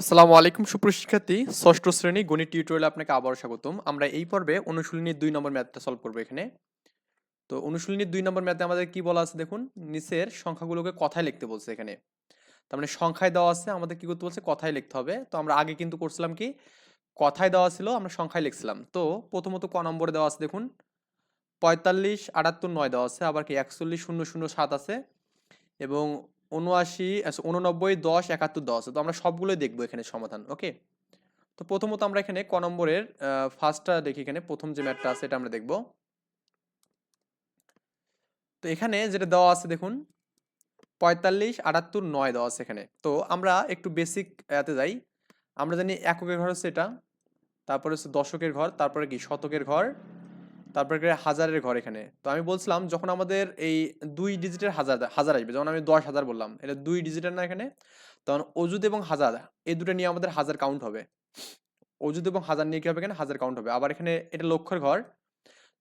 আসসালামু আলাইকুম সুপ্রশিক্ষার্থী ষষ্ঠ শ্রেণি গণিত টিউটোরিয়ালে আপনাকে আবারও স্বাগতম। আমরা এই পর্বে অনুশীলনীর দুই নম্বর ম্যাথটা সলভ করব এখানে। তো অনুশীলনীর দুই নম্বর ম্যাথে আমাদের কি বলা আছে দেখুন? নিচের সংখ্যাগুলোকে কথায় লিখতে বলছে এখানে। তার মানে সংখ্যায় দেওয়া আছে, আমাদের কি করতে বলছে? কথায় লিখতে হবে। তো আমরা আগে কিন্তু করছিলাম কি? কথায় দেওয়া ছিল, আমরা সংখ্যায় লিখছিলাম। তো প্রথমত ক নম্বরে দেওয়া আছে দেখুন। পঁয়তাল্লিশ আটাত্তর নয় দেওয়া আছে, আবার কি একচল্লিশ শূন্য শূন্য সাত আছে। এবং উনআশি আচ্ছা, উননব্বই দশ একাত্তর দশ। তো আমরা সবগুলোই দেখব এখানে সমাধান ওকে? তো প্রথমত আমরা এখানে ক নম্বরের ফার্স্টটা দেখি এখানে প্রথম যে ম্যাটটা আছে এটা আমরা দেখব। তো এখানে যেটা দেওয়া আছে দেখুন পঁয়তাল্লিশ আটাত্তর নয় দেওয়া আছে এখানে। তো আমরা একটু বেসিক এতে যাই। আমরা জানি এককের ঘর হচ্ছে এটা তারপরে হচ্ছে দশকের ঘর তারপরে কি? শতকের ঘর। তারপরে হাজারের ঘর এখানে। তো আমি বলছিলাম, যখন আমাদের এই দুই ডিজিটের হাজার হাজার আসবে, যখন আমি দশ হাজার বললাম, এটা দুই ডিজিটের না এখানে? তখন অজুদ এবং হাজার, এই দুটো নিয়ে আমাদের হাজার কাউন্ট হবে। অজুদ এবং হাজার নিয়ে কি হবে এখানে? হাজার কাউন্ট হবে। আবার এখানে এটা লক্ষের ঘর।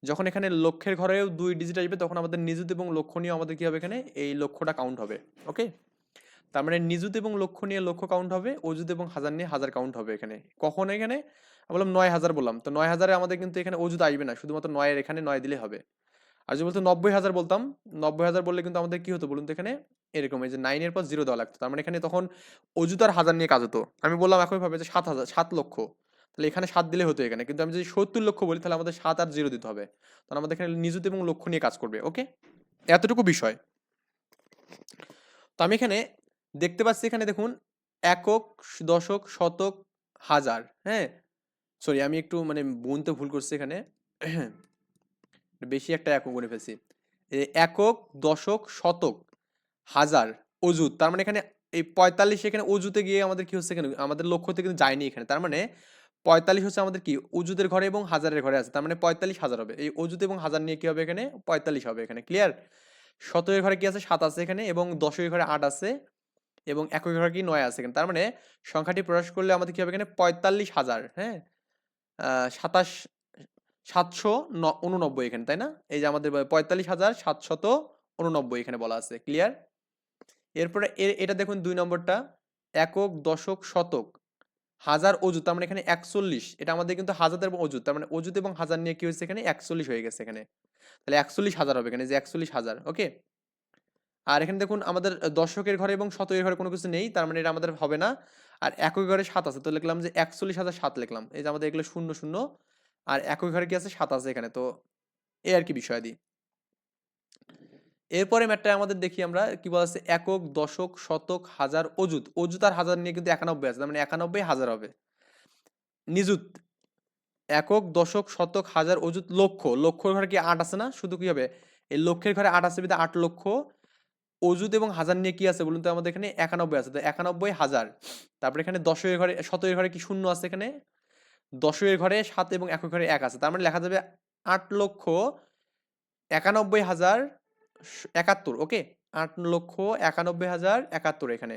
যখন এখানে লক্ষের ঘরেও দুই ডিজিট আসবে, তখন আমাদের নিযুত এবং লক্ষ্য নিয়ে আমাদের কি হবে এখানে? এই লক্ষ্যটা কাউন্ট হবে। ওকে তার মানে নিযুত এবং লক্ষ্য নিয়ে লক্ষ্য কাউন্ট হবে অজুদ এবং হাজার নিয়ে হাজার কাউন্ট হবে এখানে। কখন এখানে? বললাম নয় হাজার বললাম। তো নয় হাজারে আমাদের কিন্তু এখানে অজুদ আসবে না, শুধুমাত্র নয়ের এখানে নয় দিলে হবে। আর যদি বলতো নব্বই হাজার বলতাম, নব্বই হাজার বললে কিন্তু আমাদের কি হতো বলুন তো এখানে? এরকম, এই যে নাইনের পর জিরো দেওয়া লাগতো। তার মানে এখানে তখন অজুদ আর হাজার নিয়ে কাজ হতো। আমি বললাম একই ভাবে যে সাত হাজার, সাত লক্ষ। তাহলে এখানে সাত দিলে হতো এখানে। কিন্তু আমি যদি সত্তর লক্ষ বলি, তাহলে আমাদের সাত আর জিরো দিতে হবে। তাহলে আমাদের এখানে নিযুত এবং লক্ষ্য নিয়ে কাজ করবে ওকে এতটুকু বিষয়। তো আমি এখানে দেখতে পাচ্ছি এখানে দেখুন, একক, দশক, শতক, হাজার হ্যাঁ? সরি আমি একটু মানে বুনতে ভুল করছি এখানে। বেশি একটা একক গুনে ফেলছি। একক, দশক, শতক, হাজার অজুত তার মানে এখানে এই পঁয়তাল্লিশ এখানে অজুতে গিয়ে আমাদের কি হচ্ছে এখানে? আমাদের লক্ষ্যতে কিন্তু যায়নি এখানে। তার মানে পঁয়তাল্লিশ হচ্ছে আমাদের কি? অজুতের ঘরে এবং হাজারের ঘরে আছে। তার মানে পঁয়তাল্লিশ হাজার হবে। এই অজুত এবং হাজার নিয়ে কি হবে এখানে? পঁয়তাল্লিশ হবে এখানে। ক্লিয়ার শতকের ঘরে কি আছে? সাত আছে এখানে এবং দশকের ঘরে আট আছে। এবং একক ঘরে কি নয় আছে তার মানে সংখ্যাটি প্রকাশ করলে আমাদের কি হবে এখানে? পঁয়তাল্লিশ হাজার হ্যাঁ? সাতাশ, সাতশো উননব্বই এখানে, তাই না? এই যে আমাদের পঁয়তাল্লিশ হাজার, সাতশত উননব্বই এখানে বলা আছে ক্লিয়ার এরপরে এর এটা দেখুন দুই নম্বরটা, একক, দশক, শতক। হাজার অজুত তার মানে এখানে একচল্লিশ। এটা আমাদের কিন্তু হাজার এবং অজুত তার মানে অজুত এবং হাজার নিয়ে কি হয়েছে এখানে? একচল্লিশ হয়ে গেছে এখানে। তাহলে একচল্লিশ হাজার হবে এখানে যে একচল্লিশ হাজার ওকে আর এখানে দেখুন আমাদের দশকের ঘরে এবং শতকের ঘরে কোনো কিছু নেই, তার মানে এটা আমাদের হবে না। আর একই ঘরে সাত আছে, তো লিখলাম যে একচল্লিশ হাজার সাত লিখলাম। এই যে আমাদের এগুলো শূন্য শূন্য, আর একই ঘরে কি আছে? সাত আছে এখানে, তো এই আর কি বিষয় দিই এরপরে ম্যাটটা আমাদের দেখি আমরা, কি বলা একক, দশক, শতক, হাজার অজুত অজুত আর হাজার নিয়ে কিন্তু একানব্বই আছে মানে একানব্বই হাজার হবে। নিযুত। একক, দশক, শতক, হাজার অজুত লক্ষ। লক্ষর ঘরে কি আট আছে না? শুধু কি হবে? এই লক্ষের ঘরে আট আছে বিধে আট লক্ষ। অজুদ এবং হাজার নিয়ে কি আছে বলুন তো? আমাদের এখানে একানব্বই আছে। তো একানব্বই হাজার। তারপরে এখানে দশের ঘরে শতকের ঘরে কি শূন্য আছে এখানে? দশের ঘরে সাত এবং একক ঘরে এক আছে। তার মানে লেখা যাবে আট লক্ষ একানব্বই হাজার একাত্তর, ওকে? আট লক্ষ একানব্বই হাজার একাত্তর এখানে।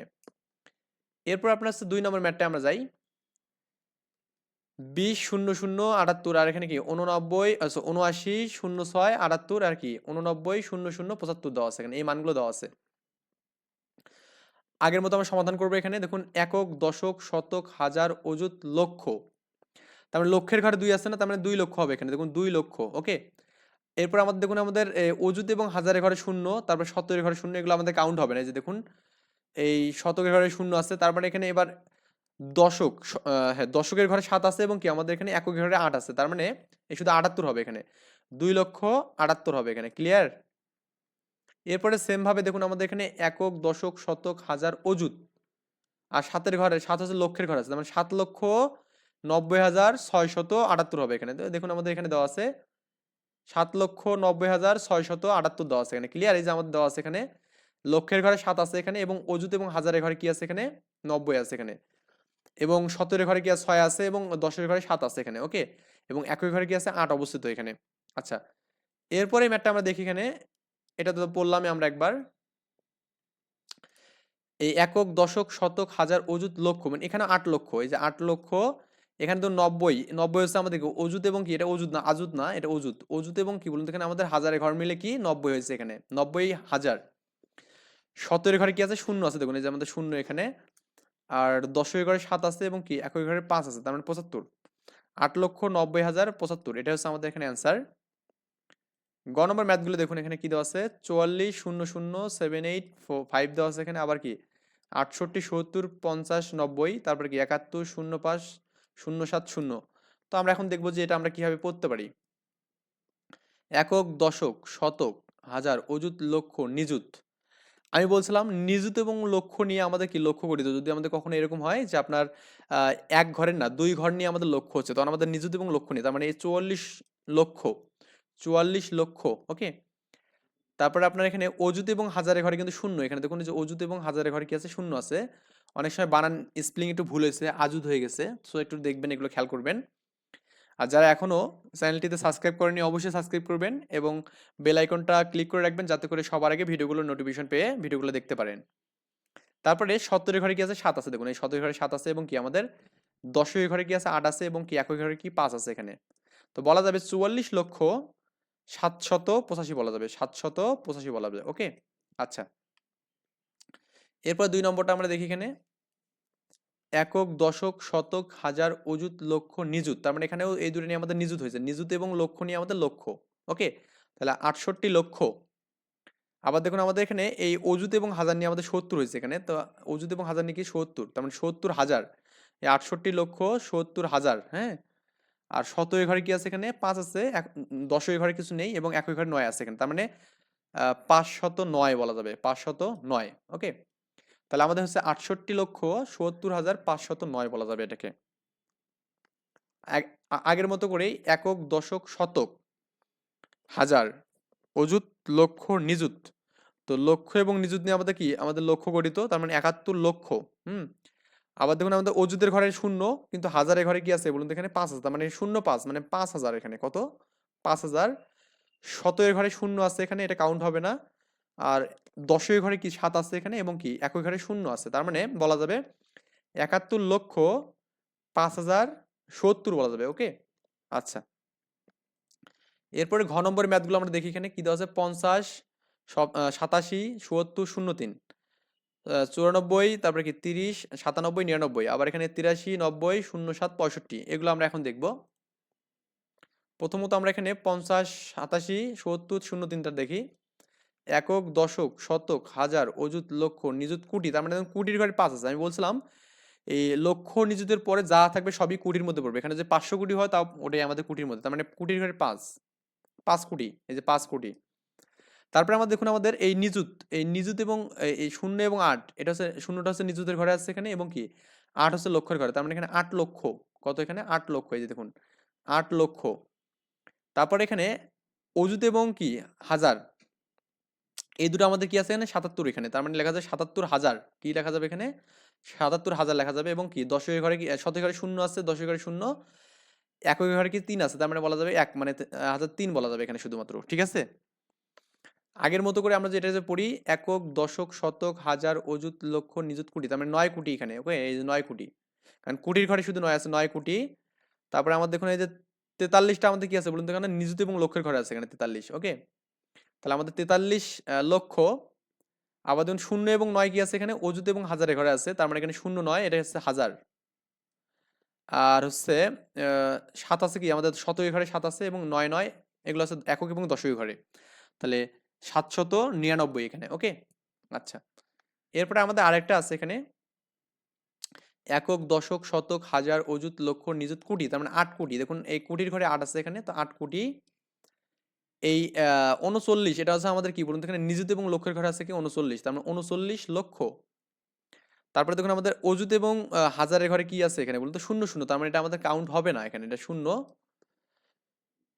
এরপর আপনার দুই নম্বর ম্যাটটা আমরা যাই। বিশ শূন্য শূন্য আটাত্তর, আর এখানে কি? উননব্বই উনআশি শূন্য ছয়, আটাত্তর, আর কি? উননব্বই শূন্য শূন্য পঁচাত্তর দেওয়া আছে এখানে, এই মানগুলো দেওয়া আছে। আগের মতো আমরা সমাধান করব এখানে। দেখুন, একক, দশক, শতক, হাজার, অযুত, লক্ষ। তার মানে লক্ষের ঘরে দুই আছে না, তার মানে দুই লক্ষ হবে এখানে। দেখুন, দুই লক্ষ, ওকে? এরপর আমাদের, দেখুন, আমাদের অজুত এবং হাজারের ঘরে শূন্য, তারপর শতকের ঘরে শূন্য, এগুলো আমাদের কাউন্ট হবে না। যে দেখুন, এই শতকের ঘরে শূন্য আছে তারপরে মানে এখানে এবার দশক হ্যাঁ দশকের ঘরে সাত আছে এবং কি আমাদের এখানে একক ঘরে আট আছে। তার মানে এই শুধু আটাত্তর হবে এখানে। দুই লক্ষ আটাত্তর হবে এখানে। ক্লিয়ার এরপরে সেম ভাবে দেখুন আমাদের এখানে একক, দশক, শতক, হাজার অজুত আর সাতের ঘরে, সাত হচ্ছে লক্ষের ঘর আছে। তার মানে সাত লক্ষ নব্বই হাজার ছয় শত আটাত্তর হবে এখানে। দেখুন আমাদের এখানে দেওয়া আছে, সাত লক্ষ নব্বই হাজার ছয় শত আটাত্তর দেওয়া আছে এখানে। ক্লিয়ার এই যে আমাদের দেওয়া আছে এখানে। লক্ষের ঘরে সাত আছে এখানে এবং অজুত এবং হাজারের ঘরে কি আছে এখানে? নব্বই আছে এখানে। এবং সতেরো ঘরে কি ছয় আছে এবং দশের ঘরে সাত আছে এখানে ওকে এবং একই ঘরে কি আছে আট অবস্থিত এখানে। আচ্ছা এরপরে ম্যাটটা আমরা দেখি এখানে, এটা তো পড়লামই আমরা একবার। এই একক, দশক, শতক, হাজার অজুত লক্ষ মানে এখানে আট লক্ষ, এই যে আট লক্ষ, এখানে তো নব্বই নব্বই হচ্ছে আমাদের অজুত এবং কি, এটা অজুত না আজুত না, এটা অজুত অজুত এবং কি বলুন এখানে আমাদের হাজারে ঘর মিলে কি নব্বই হয়েছে এখানে, নব্বই হাজার। সতেরো ঘরে কি আছে? শূন্য আছে, দেখুন, এই যে আমাদের শূন্য এখানে। আর দশই ঘরে সাত আছে এবং কি একই ঘরে পাঁচ আছে, তার মানে পঁচাত্তর। আট লক্ষ নব্বই হাজার পঁচাত্তর, এটা হচ্ছে আমাদের এখানে অ্যান্সার গ নম্বর ম্যাথগুলো দেখুন, এখানে কি দেওয়া আছে? চুয়াল্লিশ শূন্য শূন্য সেভেন এইট ফাইভ দেওয়া আছে এখানে, আবার কি? আটষট্টি, সত্তর, পঞ্চাশ, নব্বই, তারপর কি? একাত্তর, শূন্য পাঁচ, শূন্য সাত, শূন্য। তো আমরা এখন দেখব যে এটা আমরা কীভাবে পড়তে পারি। একক, দশক, শতক, হাজার, অযুত, লক্ষ, নিযুত। আমি বলছিলাম নিযুত এবং লক্ষ্য নিয়ে আমাদের কি লক্ষ্য করি তো যদি আমাদের কখনো এরকম হয় যে আপনার এক ঘরের না, দুই ঘর নিয়ে আমাদের লক্ষ্য হচ্ছে, তখন আমাদের নিযুত এবং লক্ষ্য নিয়ে, তার মানে এই চুয়াল্লিশ লক্ষ চুয়াল্লিশ লক্ষ ওকে? তারপরে আপনার এখানে অযুত এবং হাজারে ঘরে কিন্তু শূন্য, এখানে দেখুন যে অযুত এবং হাজারে ঘরে কি আছে? শূন্য আছে। অনেক সময় বানান স্পেলিং একটু ভুল হয়েছে আজুদ হয়ে গেছে, সো একটু দেখবেন, এগুলো খেয়াল করবেন। আর যারা এখনও চ্যানেলটিতে সাবস্ক্রাইব করেনি অবশ্যই সাবস্ক্রাইব করবেন এবং বেল আইকনটা ক্লিক করে রাখবেন যাতে করে সবার আগে ভিডিওগুলোর নোটিফিকেশন পেয়ে ভিডিওগুলো দেখতে পারেন। তারপরে সত্তরের ঘরে কি আছে? সাত আছে। দেখুন, এই সত্তরের ঘরে সাত আছে এবং কি আমাদের দশের ঘরে কি আছে? আট আছে এবং কি একই ঘরে কি পাঁচ আছে এখানে। তো বলা যাবে চুয়াল্লিশ লক্ষ সাতশত পঁচাশি বলা যাবে। সাতশত পঁচাশি বলা যাবে। ওকে? আচ্ছা। এরপর দুই নম্বরটা আমরা দেখি এখানে। একক, দশক, শতক, হাজার, অযুত, লক্ষ, নিযুত। তার মানে এখানেও এই দুটো নিয়ে আমাদের নিযুত হয়েছে। নিযুত এবং লক্ষ নিয়ে আমাদের লক্ষ্য। ওকে? তাহলে আটষট্টি লক্ষ। আবার দেখুন আমাদের এখানে এই অযুত এবং হাজার নিয়ে আমাদের সত্তর হয়েছে এখানে। তো অযুত এবং হাজার নিয়ে কি সত্তর? তার মানে সত্তর হাজার। এই আটষট্টি লক্ষ, সত্তর হাজার হ্যাঁ? আর শতই ঘরে কি আছে এখানে? পাঁচ আছে। এক দশই ঘরে কিছু নেই এবং একই ঘরে নয় আছে এখানে। তার মানে পাঁচশত নয় বলা যাবে। পাঁচশত নয়। ওকে? তাহলে আমাদের হচ্ছে আটষট্টি লক্ষ সত্তর হাজার পাঁচশত নয় বলা যাবে এটাকে। আগের মতো করেই একক দশক শতক হাজার অযুত লক্ষ নিযুত। তো লক্ষ এবং নিযুত নিয়ে আমাদের কি? আমাদের লক্ষ্য গঠিত, তার মানে একাত্তর লক্ষ, হুম? আবার দেখুন আমাদের অযুতের ঘরে শূন্য, কিন্তু হাজারের ঘরে কি আছে বলুন এখানে? পাঁচ হাজার মানে শূন্য পাঁচ মানে পাঁচ হাজার এখানে, কত? পাঁচ হাজার শতের ঘরে শূন্য আছে এখানে, এটা কাউন্ট হবে না। আর দশই ঘরে কি সাত আছে এখানে? এবং কি একই ঘরে শূন্য আছে? তার মানে বলা যাবে একাত্তর লক্ষ পাঁচ হাজার সত্তর বলা যাবে ওকে আচ্ছা। এরপরে ঘ নম্বরের ম্যাথগুলো আমরা দেখি এখানে, কি দেওয়া আছে? পঞ্চাশ সাতাশি সত্তর শূন্য তিন চুরানব্বই, তারপরে কি তিরিশ, সাতানব্বই, নিরানব্বই। আবার এখানে তিরাশি, নব্বই, শূন্য, সাত, পঁয়ষট্টি। এগুলো আমরা এখন দেখব। প্রথমত আমরা এখানে পঞ্চাশ, সাতাশি, সত্তর শূন্য তিনটা দেখি। একক, দশক, শতক, হাজার, অযুত, লক্ষ, নিযুত, কোটি, তার মানে কোটির ঘরে পাঁচ আছে। আমি বলছিলাম, এই লক্ষ, নিযুতের পরে যা থাকবে সবই কোটির মধ্যে পড়বে। এখানে যে পাঁচশো কোটি হয়, তাও ওটাই আমাদের কোটির মধ্যে। তার মানে কোটির ঘরে পাঁচ পাঁচ কোটি, এই যে পাঁচ কোটি। তারপরে আমাদের, দেখুন আমাদের এই নিযুত এই নিযুত এবং এই- শূন্য এবং আট, এটা হচ্ছে, শূন্যটা হচ্ছে নিযুতের ঘরে আছে এখানে এবং কি? আট হচ্ছে লক্ষের ঘরে। তার মানে এখানে আট লক্ষ। কত এখানে? আট লক্ষ, এই যে দেখুন, আট লক্ষ। তারপর এখানে অযুত এবং কি? হাজার। এই দুটো আমাদের কি আছে এখানে? সাতাত্তর এখানে। তার মানে লেখা যায় সাতাত্তর হাজার। কি লেখা যাবে এখানে? সাতাত্তর হাজার লেখা যাবে এবং কি? দশের ঘরে কি শতের ঘরে শূন্য আছে, দশের ঘরে শূন্য। একক ঘরে কি তিন আছে? তার মানে বলা যাবে এক মানে হাজার তিন বলা যাবে এখানে শুধুমাত্র। ঠিক আছে? আগের মতো করে আমরা যেটা যে পড়ি, একক, দশক, শতক, হাজার, অযুত, লক্ষ, নিযুত, কোটি। তার মানে নয় কোটি এখানে ওকে এই যে নয় কোটি। কারণ কোটির ঘরে শুধু নয় আছে, নয় কোটি। তারপরে আমাদের দেখুন এই যে তেতাল্লিশটা আমাদের কি আছে বলুন তো এখানে? নিযুত এবং লক্ষের ঘরে আছে এখানে তেতাল্লিশ ওকে তাহলে আমাদের তেতাল্লিশ লক্ষ আবার দেখুন শূন্য এবং নয় কি আছে এখানে? অযুত এবং হাজারের ঘরে আছে, তার মানে এখানে শূন্য নয় এটা হচ্ছে হাজার। আর হচ্ছে সাত আছে কি? আমাদের শতই ঘরে সাত আছে এবং নয় নয়, এগুলো আছে একক এবং দশই ঘরে। তাহলে সাতশত নিরানব্বই এখানে, ওকে? আচ্ছা এরপরে আমাদের আরেকটা আছে এখানে। একক, দশক, শতক, হাজার, অযুত, লক্ষ, নিযুত, কোটি, তার মানে আট কোটি। দেখুন, এই কোটির ঘরে আট আছে এখানে, তো আট কোটি এই উনচল্লিশ এটা হচ্ছে আমাদের কি বলুন এখানে? নিযুত এবং লক্ষের ঘরে আছে কি? উনচল্লিশ তার মানে উনচল্লিশ লক্ষ। তারপরে দেখুন আমাদের অযুত এবং হাজারের ঘরে কি আছে এখানে বলুন তো? শূন্য শূন্য। তার মানে এটা আমাদের কাউন্ট হবে না এখানে, এটা শূন্য।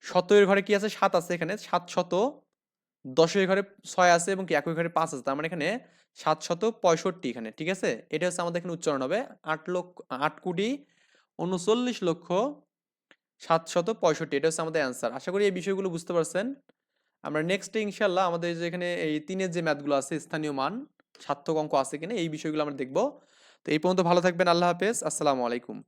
শতয়ের ঘরে কি আছে? সাত আছে এখানে। সাত শত, দশের ঘরে ছয় আছে এবং কি একই ঘরে পাঁচ আছে। তার মানে এখানে সাত শত পঁয়ষট্টি এখানে, ঠিক আছে? এটা হচ্ছে আমাদের এখানে উচ্চারণ হবে। আট লক্ষ, আট কোটি উনচল্লিশ লক্ষ সাতশত পঁয়ষট্টি, এটা হচ্ছে আমাদের অ্যান্সার আশা করি এই বিষয়গুলো বুঝতে পারছেন। আমরা নেক্সটে ইনশাল্লাহ আমাদের যে এখানে এই তিনের যে ম্যাথগুলো আছে, স্থানীয় মান, সার্থক অঙ্ক আছে কিনা, এই বিষয়গুলো আমরা দেখব। তো এই পর্যন্ত ভালো থাকবেন, আল্লাহ হাফেজ। আসসালামু আলাইকুম।